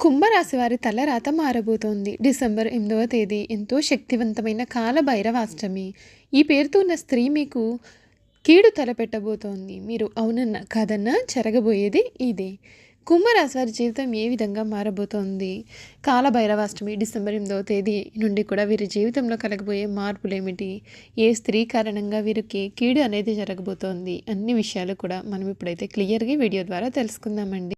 కుంభరాశి వారి తలరాత మారబోతోంది. డిసెంబర్ ఎనిమిదవ తేదీ. ఎంతో శక్తివంతమైన కాల భైరవాష్టమి ఈ పేరుతో ఉన్న స్త్రీ మీకు కీడు తలపెట్టబోతోంది. మీరు అవునన్నా కాదన్నా జరగబోయేది ఇదే. కుంభరాశి వారి జీవితం ఏ విధంగా మారబోతోంది? కాల భైరవాష్టమి డిసెంబర్ ఎనిమిదవ తేదీ నుండి కూడా వీరి జీవితంలో కలగబోయే మార్పులు ఏమిటి ఏ స్త్రీ కారణంగా వీరికి కీడు అనేది జరగబోతోంది? అన్ని విషయాలు కూడా మనం ఇప్పుడైతే క్లియర్గా వీడియో ద్వారా తెలుసుకుందామండి.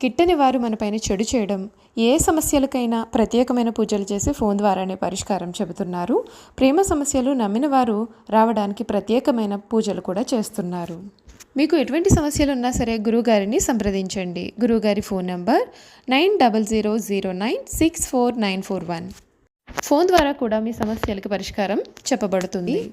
కిట్టని వారు మనపైన చెడు చేయడం ఏ సమస్యలకైనా ప్రత్యేకమైన పూజలు చేసి ఫోన్ ద్వారానే పరిష్కారం చెబుతున్నారు. ప్రేమ సమస్యలు నమ్మిన వారు రావడానికి ప్రత్యేకమైన పూజలు కూడా చేస్తున్నారు. మీకు ఎటువంటి సమస్యలు ఉన్నా సరే గురువుగారిని సంప్రదించండి. గురువుగారి phone number nine double zero zero nine six four nine four one. Phone ద్వారా కూడా మీ సమస్యలకు పరిష్కారం చెప్పబడుతుంది.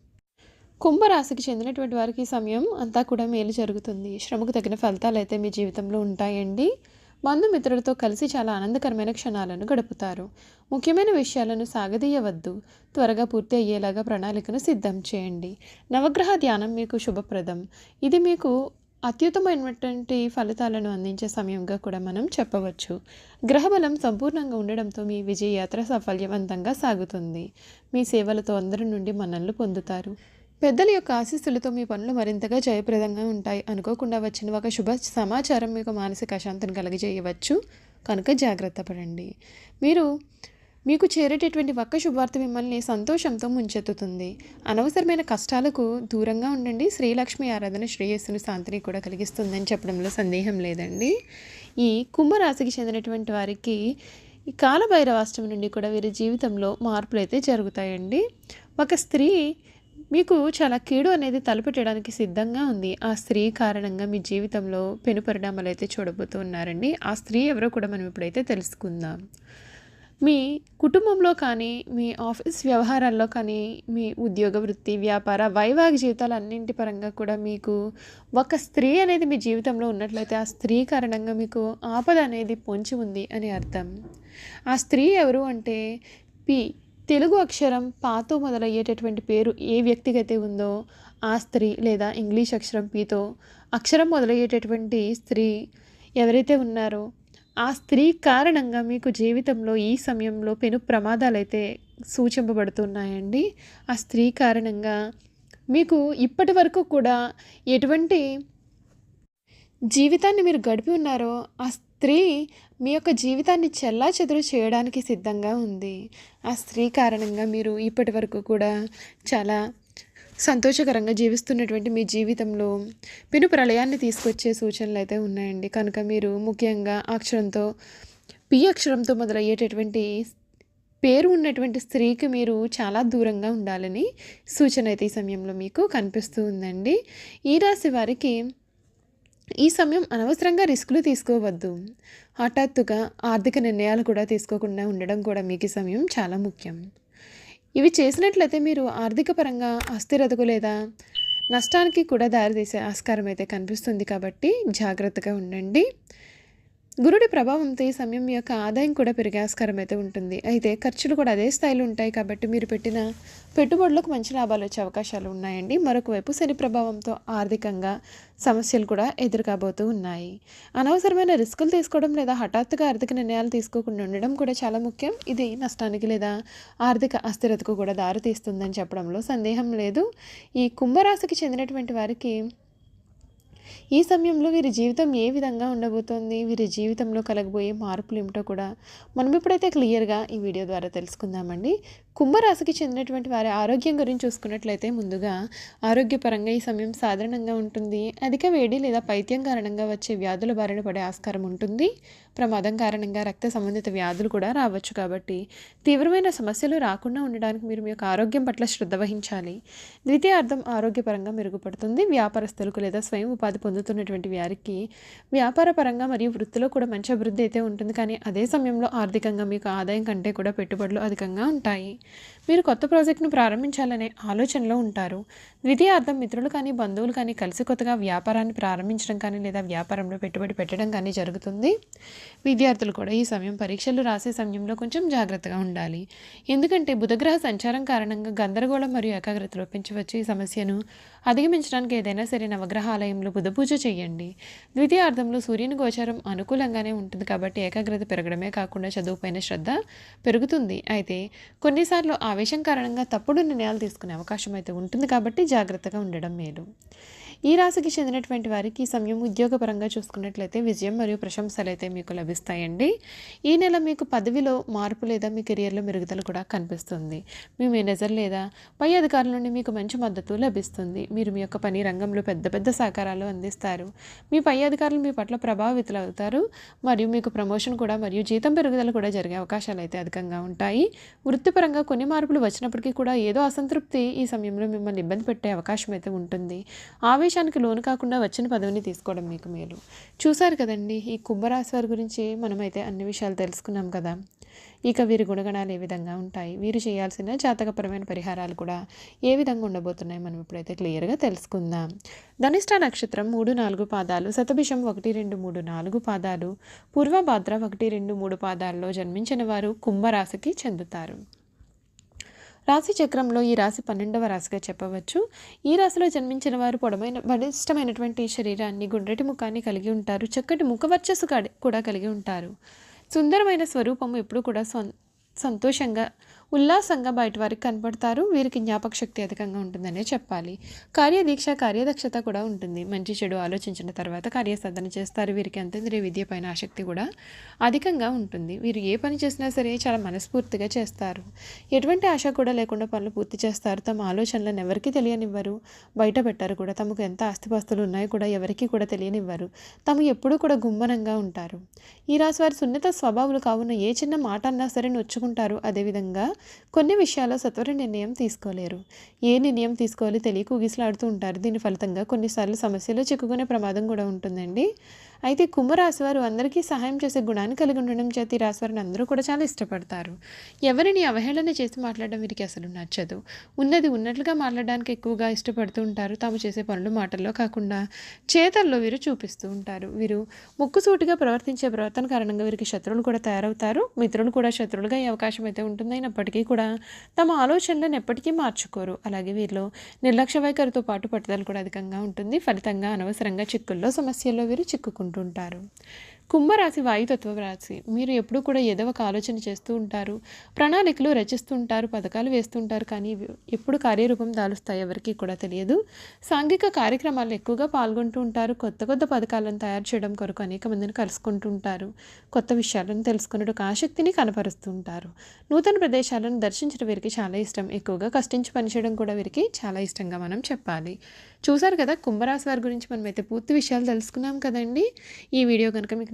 కుంభరాశికి చెందినటువంటి వారికి సమయం అంతా కూడా మేలు జరుగుతుంది. శ్రమకు తగిన ఫలితాలు అయితే మీ జీవితంలో ఉంటాయండి. బంధుమిత్రులతో కలిసి చాలా ఆనందకరమైన క్షణాలను గడుపుతారు. ముఖ్యమైన విషయాలను సాగదీయవద్దు. త్వరగా పూర్తి అయ్యేలాగా ప్రణాళికను సిద్ధం చేయండి. నవగ్రహ ధ్యానం మీకు శుభప్రదం. ఇది మీకు అత్యుత్తమైనటువంటి ఫలితాలను అందించే సమయంగా కూడా మనం చెప్పవచ్చు. గ్రహబలం సంపూర్ణంగా ఉండడంతో మీ విజయ యాత్ర సఫల్యవంతంగా సాగుతుంది. మీ సేవలతో అందరి నుండి మనల్ని పొందుతారు. పెద్దల యొక్క ఆశీస్సులతో మీ పనులు మరింతగా జయప్రదంగా ఉంటాయి. అనుకోకుండా వచ్చిన ఒక శుభ సమాచారం మీకు మానసిక అశాంతిని కలిగజేయవచ్చు. కనుక జాగ్రత్త పడండి. మీరు మీకు చేరేటటువంటి ఒక్క శుభార్త మిమ్మల్ని సంతోషంతో ముంచెత్తుతుంది. అనవసరమైన కష్టాలకు దూరంగా ఉండండి. శ్రీలక్ష్మి ఆరాధన శ్రేయస్సును శాంతిని కూడా కలిగిస్తుందని చెప్పడంలో సందేహం లేదండి. ఈ కుంభరాశికి చెందినటువంటి వారికి ఈ కాలభైరవాష్టమి నుండి కూడా వీరి జీవితంలో మార్పులు అయితే జరుగుతాయండి. ఒక స్త్రీ మీకు చాలా కీడు అనేది తలపెట్టడానికి సిద్ధంగా ఉంది. ఆ స్త్రీ కారణంగా మీ జీవితంలో పెను పరిణామాలు అయితే చూడబోతూ ఉన్నారండి. ఆ స్త్రీ ఎవరో కూడా మనం ఇప్పుడైతే తెలుసుకుందాం. మీ కుటుంబంలో కానీ మీ ఆఫీస్ వ్యవహారాల్లో కానీ మీ ఉద్యోగ వృత్తి వ్యాపార వైవాహిక జీవితాలు అన్నింటి పరంగా కూడా మీకు ఒక స్త్రీ అనేది మీ జీవితంలో ఉన్నట్లయితే ఆ స్త్రీ కారణంగా మీకు ఆపద అనేది పొంచి ఉంది అని అర్థం. ఆ స్త్రీ ఎవరు అంటే పి. తెలుగు అక్షరం పాతో మొదలయ్యేటటువంటి పేరు ఏ వ్యక్తికైతే ఉందో ఆ స్త్రీ లేదా ఇంగ్లీష్ అక్షరం పీతో అక్షరం మొదలయ్యేటటువంటి స్త్రీ ఎవరైతే ఉన్నారో ఆ స్త్రీ కారణంగా మీకు జీవితంలో ఈ సమయంలో పెను ప్రమాదాలైతే సూచింపబడుతున్నాయండి. ఆ స్త్రీ కారణంగా మీకు ఇప్పటి వరకు కూడా ఎటువంటి జీవితాన్ని మీరు గడిపి ఉన్నారో ఆ స్త్రీ మీ యొక్క జీవితాన్ని చెల్లా చెదురు చేయడానికి సిద్ధంగా ఉంది. ఆ స్త్రీ కారణంగా మీరు ఇప్పటి వరకు కూడా చాలా సంతోషకరంగా జీవిస్తున్నటువంటి మీ జీవితంలో పెను ప్రళయాన్ని తీసుకొచ్చే సూచనలు అయితే ఉన్నాయండి. కనుక మీరు ముఖ్యంగా అక్షరంతో పి అక్షరంతో మొదలయ్యేటటువంటి పేరు ఉన్నటువంటి స్త్రీకి మీరు చాలా దూరంగా ఉండాలని సూచన అయితే ఈ సమయంలో మీకు కనిపిస్తూ ఉందండి. ఈ రాశి వారికి ఈ సమయం అనవసరంగా రిస్కులు తీసుకోవద్దు. హఠాత్తుగా ఆర్థిక నిర్ణయాలు కూడా తీసుకోకుండా ఉండడం కూడా మీకు ఈ సమయం చాలా ముఖ్యం. ఇవి చేసినట్లయితే మీరు ఆర్థిక పరంగా అస్థిరతకు లేదా నష్టానికి కూడా దారితీసే ఆస్కారం అయితే కనిపిస్తుంది కాబట్టి జాగ్రత్తగా ఉండండి. గురుడి ప్రభావంతో ఈ సమయం యొక్క ఆదాయం కూడా పెరిగే ఆస్కారం అయితే ఉంటుంది. అయితే ఖర్చులు కూడా అదే స్థాయిలో ఉంటాయి కాబట్టి మీరు పెట్టిన పెట్టుబడులకు మంచి లాభాలు వచ్చే అవకాశాలు ఉన్నాయండి. మరొకవైపు శని ప్రభావంతో ఆర్థికంగా సమస్యలు కూడా ఎదురుకాబోతూ ఉన్నాయి. అనవసరమైన రిస్కులు తీసుకోవడం లేదా హఠాత్తుగా ఆర్థిక నిర్ణయాలు తీసుకోకుండా ఉండడం కూడా చాలా ముఖ్యం. ఇది నష్టానికి లేదా ఆర్థిక అస్థిరతకు కూడా దారితీస్తుందని చెప్పడంలో సందేహం లేదు. ఈ కుంభరాశికి చెందినటువంటి వారికి ఈ సమయంలో వీరి జీవితం ఏ విధంగా ఉండబోతోంది? వీరి జీవితంలో కలగబోయే మార్పులు ఏమిటో కూడా మనం ఇప్పుడైతే క్లియర్గా ఈ వీడియో ద్వారా తెలుసుకుందామండి. కుంభరాశికి చెందినటువంటి వారి ఆరోగ్యం గురించి చూసుకున్నట్లయితే ముందుగా ఆరోగ్యపరంగా ఈ సమయం సాధారణంగా ఉంటుంది. అధిక వేడి లేదా పైత్యం కారణంగా వచ్చే వ్యాధుల బారిన పడే ఆస్కారం ఉంటుంది. ప్రమాదం కారణంగా రక్త సంబంధిత వ్యాధులు కూడా రావచ్చు కాబట్టి తీవ్రమైన సమస్యలు రాకుండా ఉండడానికి మీరు మీ యొక్క ఆరోగ్యం పట్ల శ్రద్ధ వహించాలి. ద్వితీయార్థం ఆరోగ్యపరంగా మెరుగుపడుతుంది. వ్యాపారస్తులకు లేదా స్వయం ఉపాధి పొందుతున్నటువంటి వారికి వ్యాపార పరంగా మరియు వృత్తిలో కూడా మంచి అభివృద్ధి అయితే ఉంటుంది. కానీ అదే సమయంలో ఆర్థికంగా మీకు ఆదాయం కంటే కూడా పెట్టుబడులు అధికంగా ఉంటాయి. మీరు కొత్త ప్రాజెక్టును ప్రారంభించాలనే ఆలోచనలో ఉంటారు. ద్వితీయార్థం మిత్రులు కానీ బంధువులు కానీ కలిసి కొత్తగా వ్యాపారాన్ని ప్రారంభించడం కానీ లేదా వ్యాపారంలో పెట్టుబడి పెట్టడం కానీ జరుగుతుంది. విద్యార్థులు కూడా ఈ సమయం పరీక్షలు రాసే సమయంలో కొంచెం జాగ్రత్తగా ఉండాలి. ఎందుకంటే బుధగ్రహ సంచారం కారణంగా గందరగోళం మరియు ఏకాగ్రత లోపించవచ్చు ఈ సమస్యను. అధిగమించడానికి ఏదైనా సరే నవగ్రహాలయంలో బుధ పూజ చేయండి. ద్వితీయార్థంలో సూర్యుని గోచారం అనుకూలంగానే ఉంటుంది కాబట్టి ఏకాగ్రత పెరగడమే కాకుండా చదువుపైన శ్రద్ధ పెరుగుతుంది. అయితే కొన్నిసార్లు ఆవేశం కారణంగా తప్పుడు నిర్ణయాలు తీసుకునే అవకాశం అయితే ఉంటుంది కాబట్టి జాగ్రత్తగా ఉండడం మేలు. ఈ రాశికి చెందినటువంటి వారికి ఈ సమయం ఉద్యోగపరంగా చూసుకున్నట్లయితే విజయం మరియు ప్రశంసలు అయితే మీకు లభిస్తాయండి. ఈ నెల మీకు పదవిలో మార్పు లేదా మీ కెరియర్లో మెరుగుదల కూడా కనిపిస్తుంది. మీ మేనేజర్ లేదా పై అధికారుల నుండి మీకు మంచి మద్దతు లభిస్తుంది. మీరు మీ యొక్క పని రంగంలో పెద్ద పెద్ద సహకారాలు అందిస్తారు. మీ పై అధికారులు మీ పట్ల ప్రభావితులు అవుతారు. మరియు మీకు ప్రమోషన్ కూడా మరియు జీతం పెరుగుదల కూడా జరిగే అవకాశాలు అయితే అధికంగా ఉంటాయి. వృత్తిపరంగా కొన్ని మార్పులు వచ్చినప్పటికీ కూడా ఏదో అసంతృప్తి ఈ సమయంలో మిమ్మల్ని ఇబ్బంది పెట్టే అవకాశం అయితే ఉంటుంది. ఆవేశానికి లోను కాకుండా వచ్చిన పదవిని తీసుకోవడం మీకు మేలు. చూశారు కదండి ఈ కుంభరాశి వారి గురించి మనమైతే అన్ని విషయాలు తెలుసుకున్నాం కదా. ఇక వీరి గుణగణాలు ఏ విధంగా ఉంటాయి? వీరు చేయాల్సిన జాతకపరమైన పరిహారాలు కూడా ఏ విధంగా ఉండబోతున్నాయి? మనం ఇప్పుడైతే క్లియర్గా తెలుసుకుందాం. ధనిష్ట నక్షత్రం మూడు నాలుగు పాదాలు శతభిషం ఒకటి రెండు మూడు నాలుగు పాదాలు పూర్వభాద్ర ఒకటి రెండు మూడు పాదాల్లో జన్మించిన వారు కుంభరాశికి చెందుతారు. రాశి చక్రంలో ఈ రాశి పన్నెండవ రాశిగా చెప్పవచ్చు. ఈ రాశిలో జన్మించిన వారు పొడమైన బలిష్టమైనటువంటి శరీరాన్ని గుండ్రటి ముఖాన్ని కలిగి ఉంటారు. చక్కటి ముఖవర్చస్సు కూడా కలిగి ఉంటారు. సుందరమైన స్వరూపము ఎప్పుడూ కూడా సంతోషంగా ఉల్లాసంగా బయట వారికి కనపడతారు. వీరికి జ్ఞాపక శక్తి అధికంగా ఉంటుందనే చెప్పాలి. కార్యదీక్ష కార్యదక్షత కూడా ఉంటుంది. మంచి చెడు ఆలోచించిన తర్వాత కార్యసాధన చేస్తారు. వీరికి అంతేంద్రియ విద్య పైన ఆసక్తి కూడా అధికంగా ఉంటుంది. వీరు ఏ పని చేసినా సరే చాలా మనస్ఫూర్తిగా చేస్తారు. ఎటువంటి ఆశ కూడా లేకుండా పనులు పూర్తి చేస్తారు. తమ ఆలోచనలను ఎవరికి తెలియనివ్వరు. బయట పెట్టారు కూడా తమకు ఎంత ఆస్తిపాస్తులు ఉన్నాయో కూడా ఎవరికి కూడా తెలియనివ్వరు. తాము ఎప్పుడూ కూడా గుమ్మనంగా ఉంటారు. ఈ రాశి వారి సున్నిత స్వభావాలు కావున ఏ చిన్న మాట అన్నా సరే నొచ్చుకుంటారు. అదేవిధంగా కొన్ని విషయాల్లో సత్వర నిర్ణయం తీసుకోలేరు. ఏ నిర్ణయం తీసుకోవాలి తెలియక ఊగిసలాడుతూ ఉంటారు. దీని ఫలితంగా కొన్నిసార్లు సమస్యలు చిక్కుకునే ప్రమాదం కూడా ఉంటుందండి. అయితే కుంభరాశి వారు అందరికీ సహాయం చేసే గుణాన్ని కలిగి ఉండడం చేతి రాశి వారిని అందరూ కూడా చాలా ఇష్టపడతారు. ఎవరిని అవహేళన చేసి మాట్లాడడం వీరికి అసలు నచ్చదు. ఉన్నది ఉన్నట్లుగా మాట్లాడడానికి ఎక్కువగా ఇష్టపడుతూ ఉంటారు. తాము చేసే పనులు మాటల్లో కాకుండా చేతల్లో వీరు చూపిస్తూ ఉంటారు. వీరు ముక్కుసూటిగా ప్రవర్తించే ప్రవర్తన కారణంగా వీరికి శత్రువులు కూడా తయారవుతారు. మిత్రులు కూడా శత్రువులుగా అయ్యే అవకాశం అయితే ఉంటుంది. అయినప్పటికీ కూడా తమ ఆలోచనలను ఎప్పటికీ మార్చుకోరు. అలాగే వీరిలో నిర్లక్ష్య వైఖరితో పాటు పట్టుదల కూడా అధికంగా ఉంటుంది. ఫలితంగా అనవసరంగా చిక్కుల్లో సమస్యల్లో వీరు చిక్కుకుంటారు ఉంటుంటారు. కుంభరాశి వాయుతత్వ రాశి మీరు ఎప్పుడూ కూడా ఏదో ఒక ఆలోచన చేస్తూ ఉంటారు ప్రణాళికలు రచిస్తుంటారు పథకాలు వేస్తుంటారు కానీ ఎప్పుడు కార్యరూపం దాలుస్తాయి ఎవరికి కూడా తెలియదు. సాంఘిక కార్యక్రమాలు ఎక్కువగా పాల్గొంటూ ఉంటారు కొత్త కొత్త పథకాలను తయారు చేయడం కొరకు అనేక మందిని కలుసుకుంటూ ఉంటారు కొత్త విషయాలను తెలుసుకున్నట్టు ఆసక్తిని కనపరుస్తూ ఉంటారు. నూతన ప్రదేశాలను దర్శించడం వీరికి చాలా ఇష్టం ఎక్కువగా కష్టించి పనిచేయడం కూడా వీరికి చాలా ఇష్టంగా మనం చెప్పాలి. చూసారు కదా కుంభరాశి వారి గురించి మనమైతే పూర్తి విషయాలు తెలుసుకున్నాం కదండి. ఈ వీడియో కనుక మీకు